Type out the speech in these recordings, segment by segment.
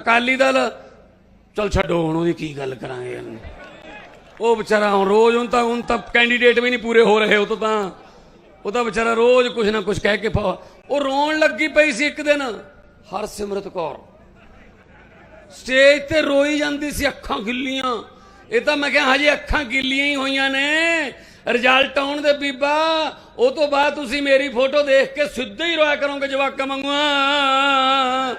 ਅਕਾਲੀ ਦਲ? ਚਲ ਛੱਡੋ, ਹੁਣ ਉਹਦੀ ਕੀ ਗੱਲ ਕਰਾਂਗੇ? ਉਹ ਵਿਚਾਰਾ ਹੁਣ ਰੋਜ਼ ਹੁਣ ਤਾਂ ਹੁਣ ਤਾਂ ਕੈਂਡੀਡੇਟ ਵੀ ਨਹੀਂ ਪੂਰੇ ਹੋ ਰਹੇ, ਉਹ ਤੋਂ ਤਾਂ ਉਹ ਤਾਂ ਵਿਚਾਰਾ ਰੋਜ਼ ਕੁਝ ਨਾ ਕੁਝ ਕਹਿ ਕੇ ਪਾ ਉਹ ਰੋਣ ਲੱਗੀ ਪਈ ਸੀ ਇੱਕ ਦਿਨ। ਹਰਸਿਮਰਤ ਕੌਰ। ਸਟੇਜ ਤੇ ਰੋਈ ਜਾਂਦੀ ਸੀ ਅੱਖਾਂ ਗਿੱਲੀਆਂ। ਇਹ ਤਾਂ ਮੈਂ ਕਿਹਾ ਹਜੇ ਅੱਖਾਂ ਗਿੱਲੀਆਂ ਹੀ ਹੋਈਆਂ ਨੇ। ਰਿਜ਼ਲਟ ਆਉਣ ਦੇ ਬੀਬਾ, ਉਹ ਤੋਂ ਬਾਅਦ ਤੁਸੀਂ ਮੇਰੀ ਫੋਟੋ ਦੇਖ ਕੇ ਸਿੱਧਾ ਹੀ ਰੋਇਆ ਕਰੋਗੇ ਜਵਾਕਾਂ ਵਾਂਗੂਆਂ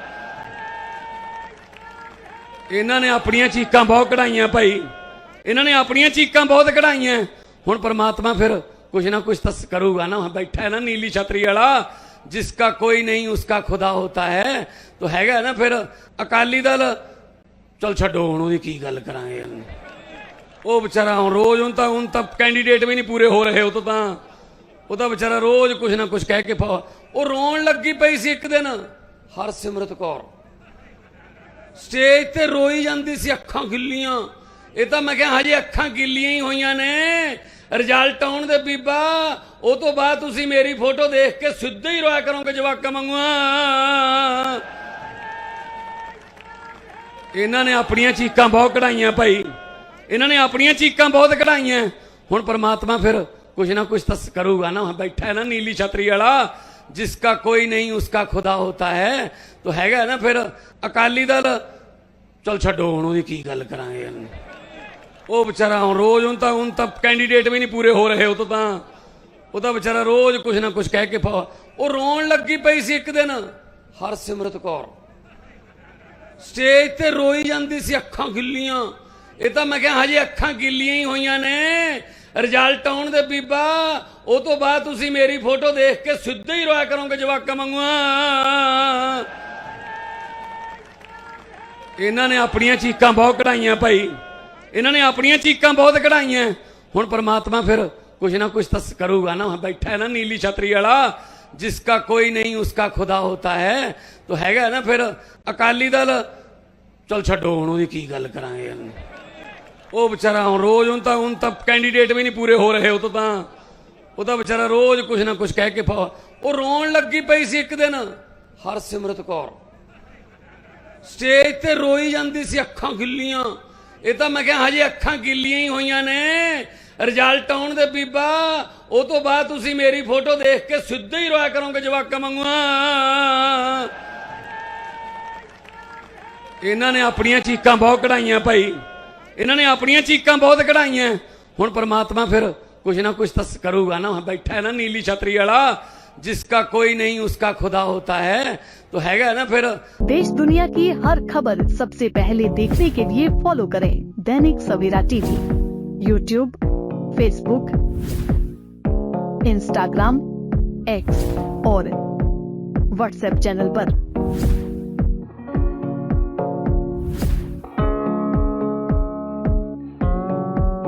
ਇਹਨਾਂ ਨੇ ਆਪਣੀਆਂ ਚੀਕਾਂ ਬਹੁਤ ਕਢਾਈਆਂ ਭਾਈ। ਇਹਨਾਂ ਨੇ ਆਪਣੀਆਂ ਚੀਕਾਂ ਬਹੁਤ ਕਢਾਈਆਂ। ਹੁਣ ਪ੍ਰਮਾਤਮਾ ਫਿਰ ਕੁਛ ਨਾ ਕੁਛ ਤਾਂ ਕਰੂਗਾ ਨਾ। ਬੈਠਾ ਹੈ ਨਾ ਨੀਲੀ ਛਤਰੀ ਵਾਲਾ, ਜਿਸਕਾ ਕੋਈ ਨਹੀਂ, ਉਸਕਾ ਖੁਦਾ ਹੋਤਾ ਹੈ। ਤਾਂ ਹੈਗਾ ਨਾ ਫਿਰ ਅਕਾਲੀ ਦਲ। ਚਲ ਛੱਡੋ, ਹੁਣ ਉਹਦੀ ਕੀ ਗੱਲ ਕਰਾਂਗੇ ਉਹ ਵਿਚਾਰਾ ਹੁਣ ਰੋਜ਼ ਹੁਣ ਤਾਂ ਹੁਣ ਤਾਂ ਕੈਂਡੀਡੇਟ ਵੀ ਨਹੀਂ ਪੂਰੇ ਹੋ ਰਹੇ, ਉਹ ਤੋਂ ਤਾਂ ਉਹ ਤਾਂ ਵਿਚਾਰਾ ਰੋਜ਼ ਕੁਝ ਨਾ ਕੁਝ ਕਹਿ ਕੇ ਉਹ ਰੋਣ ਲੱਗੀ ਪਈ ਸੀ ਇੱਕ ਦਿਨ। ਹਰਸਿਮਰਤ ਕੌਰ। ਸਟੇਜ ਤੇ ਰੋਈ ਜਾਂਦੀ ਸੀ ਅੱਖਾਂ ਗਿੱਲੀਆਂ। ਇਹ ਤਾਂ ਮੈਂ ਕਿਹਾ ਹਜੇ ਅੱਖਾਂ ਗਿੱਲੀਆਂ ਹੀ ਹੋਈਆਂ ਨੇ। ਰਿਜ਼ਲਟ ਆਉਣ ਦੇ ਬੀਬਾ, ਉਹ ਤੋਂ ਬਾਅਦ ਤੁਸੀਂ ਮੇਰੀ ਫੋਟੋ ਦੇਖ ਕੇ ਸਿੱਧਾ ਹੀ ਰੋਇਆ ਕਰੋਗੇ ਜਵਾਕਾਂ ਵਾਂਗੂਆਂ। ਇਹਨਾਂ ਨੇ ਆਪਣੀਆਂ ਚੀਕਾਂ ਬਹੁਤ ਕਢਾਈਆਂ ਭਾਈ। ਇਹਨਾਂ ਨੇ ਆਪਣੀਆਂ ਚੀਕਾਂ ਬਹੁਤ ਕਢਾਈਆਂ। ਹੁਣ ਪ੍ਰਮਾਤਮਾ ਫਿਰ ਕੁਛ ਨਾ ਕੁਛ ਤਾਂ ਕਰੂਗਾ ਨਾ। ਬੈਠਾ ਹੈ ਨਾ ਨੀਲੀ ਛਤਰੀ ਵਾਲਾ। ਜਿਸਕਾ ਕੋਈ ਨਹੀਂ ਉਸਕਾ ਖੁਦਾ ਹੋਤਾ ਹੈ ਤਾਂ ਹੈਗਾ ਨਾ ਫਿਰ ਅਕਾਲੀ ਦਲ ਚਲ ਛੱਡੋ ਹੁਣ ਉਹਦੀ ਕੀ ਗੱਲ ਕਰਾਂਗੇ ਉਹ ਵਿਚਾਰਾ ਹੁਣ ਰੋਜ਼ ਹੁਣ ਤਾਂ ਹੁਣ ਤਾਂ ਕੈਂਡੀਡੇਟ ਵੀ ਨਹੀਂ ਪੂਰੇ ਹੋ ਰਹੇ ਉਹ ਤੋਂ ਤਾਂ ਉਹ ਤਾਂ ਵਿਚਾਰਾ ਰੋਜ਼ ਕੁਝ ਨਾ ਕੁਝ ਕਹਿ ਕੇ ਪਾ ਉਹ ਰੋਣ ਲੱਗੀ ਪਈ ਸੀ ਇੱਕ ਦਿਨ ਹਰਸਿਮਰਤ ਕੌਰ ਸਟੇਜ ਤੇ ਰੋਈ ਜਾਂਦੀ ਸੀ ਅੱਖਾਂ ਗਿੱਲੀਆਂ ਇਹ ਤਾਂ ਮੈਂ ਕਿਹਾ ਹਜੇ ਅੱਖਾਂ ਗਿੱਲੀਆਂ ਹੀ ਹੋਈਆਂ ਨੇ ਰਿਜ਼ਲਟ ਆਉਣ ਦੇ ਬੀਬਾ, ਉਹ ਤੋਂ ਬਾਅਦ ਤੁਸੀਂ ਮੇਰੀ ਫੋਟੋ ਦੇਖ ਕੇ ਸਿੱਧਾ ਹੀ ਰੋਇਆ ਕਰੋਗੇ ਜਵਾਕਾਂ ਵਾਂਗੂਆਂ। ਇਹਨਾਂ ਨੇ ਆਪਣੀਆਂ ਚੀਕਾਂ ਬਹੁਤ ਕਢਾਈਆਂ ਭਾਈ। ਇਹਨਾਂ ਨੇ ਆਪਣੀਆਂ ਚੀਕਾਂ ਬਹੁਤ ਕਢਾਈਆਂ। ਹੁਣ ਪ੍ਰਮਾਤਮਾ ਫਿਰ ਕੁਛ ਨਾ ਕੁਛ ਤਾਂ ਕਰੂਗਾ ਨਾ ਬੈਠਾ ਹੈ ਨਾ ਨੀਲੀ ਛਤਰੀ ਵਾਲਾ, ਜਿਸਕਾ ਕੋਈ ਨਹੀਂ, ਉਸਕਾ ਖੁਦਾ ਹੋਤਾ ਹੈ। ਤਾਂ ਹੈਗਾ ਨਾ ਫਿਰ ਅਕਾਲੀ ਦਲ। ਚਲ ਛੱਡੋ, ਹੁਣ ਉਹਦੀ ਕੀ ਗੱਲ ਕਰਾਂਗੇ। ਉਹ ਵਿਚਾਰਾ ਹੁਣ ਰੋਜ਼ ਹੁਣ ਤਾਂ ਹੁਣ ਤਾਂ ਕੈਂਡੀਡੇਟ ਵੀ ਨਹੀਂ ਪੂਰੇ ਹੋ ਰਹੇ, ਉਹ ਤੋਂ ਤਾਂ ਉਹ ਤਾਂ ਵਿਚਾਰਾ ਰੋਜ਼ ਕੁਝ ਨਾ ਕੁਝ ਕਹਿ ਕੇ ਪਾ ਉਹ ਰੋਣ ਲੱਗੀ ਪਈ ਸੀ ਇੱਕ ਦਿਨ। ਹਰਸਿਮਰਤ ਕੌਰ। ਸਟੇਜ ਤੇ ਰੋਈ ਜਾਂਦੀ ਸੀ ਅੱਖਾਂ ਗਿੱਲੀਆਂ। ਇਹ ਤਾਂ ਮੈਂ ਕਿਹਾ ਹਜੇ ਅੱਖਾਂ ਗਿੱਲੀਆਂ ਹੀ ਹੋਈਆਂ ਨੇ। ਰਿਜ਼ਲਟ ਆਉਣ ਦੇ ਬੀਬਾ, ਉਹ ਤੋਂ ਬਾਅਦ ਤੁਸੀਂ ਮੇਰੀ ਫੋਟੋ ਦੇਖ ਕੇ ਸਿੱਧਾ ਹੀ ਰੋਇਆ ਕਰੋਗੇ ਜਵਾਕਾਂ ਵਾਂਗੂਆਂ ਇਹਨਾਂ ਨੇ ਆਪਣੀਆਂ ਚੀਕਾਂ ਬਹੁਤ ਕਢਾਈਆਂ ਭਾਈ। ਇਹਨਾਂ ਨੇ ਆਪਣੀਆਂ ਚੀਕਾਂ ਬਹੁਤ ਕਢਾਈਆਂ ਹੁਣ ਪ੍ਰਮਾਤਮਾ ਫਿਰ ਕੁਛ ਨਾ ਕੁਛ ਤਾਂ ਕਰੂਗਾ ਨਾ ਬੈਠਾ ਹੈ ਨਾ ਨੀਲੀ ਛਤਰੀ ਵਾਲਾ ਜਿਸਕਾ ਕੋਈ ਨਹੀਂ ਉਸਕਾ ਖੁਦਾ ਹੋਤਾ ਹੈ ਤਾਂ ਹੈਗਾ ਨਾ ਫਿਰ देश दुनिया की हर खबर सबसे पहले देखने के लिए फॉलो करें Dainik Savera TV YouTube Facebook Instagram X और व्हाट्सएप चैनल पर।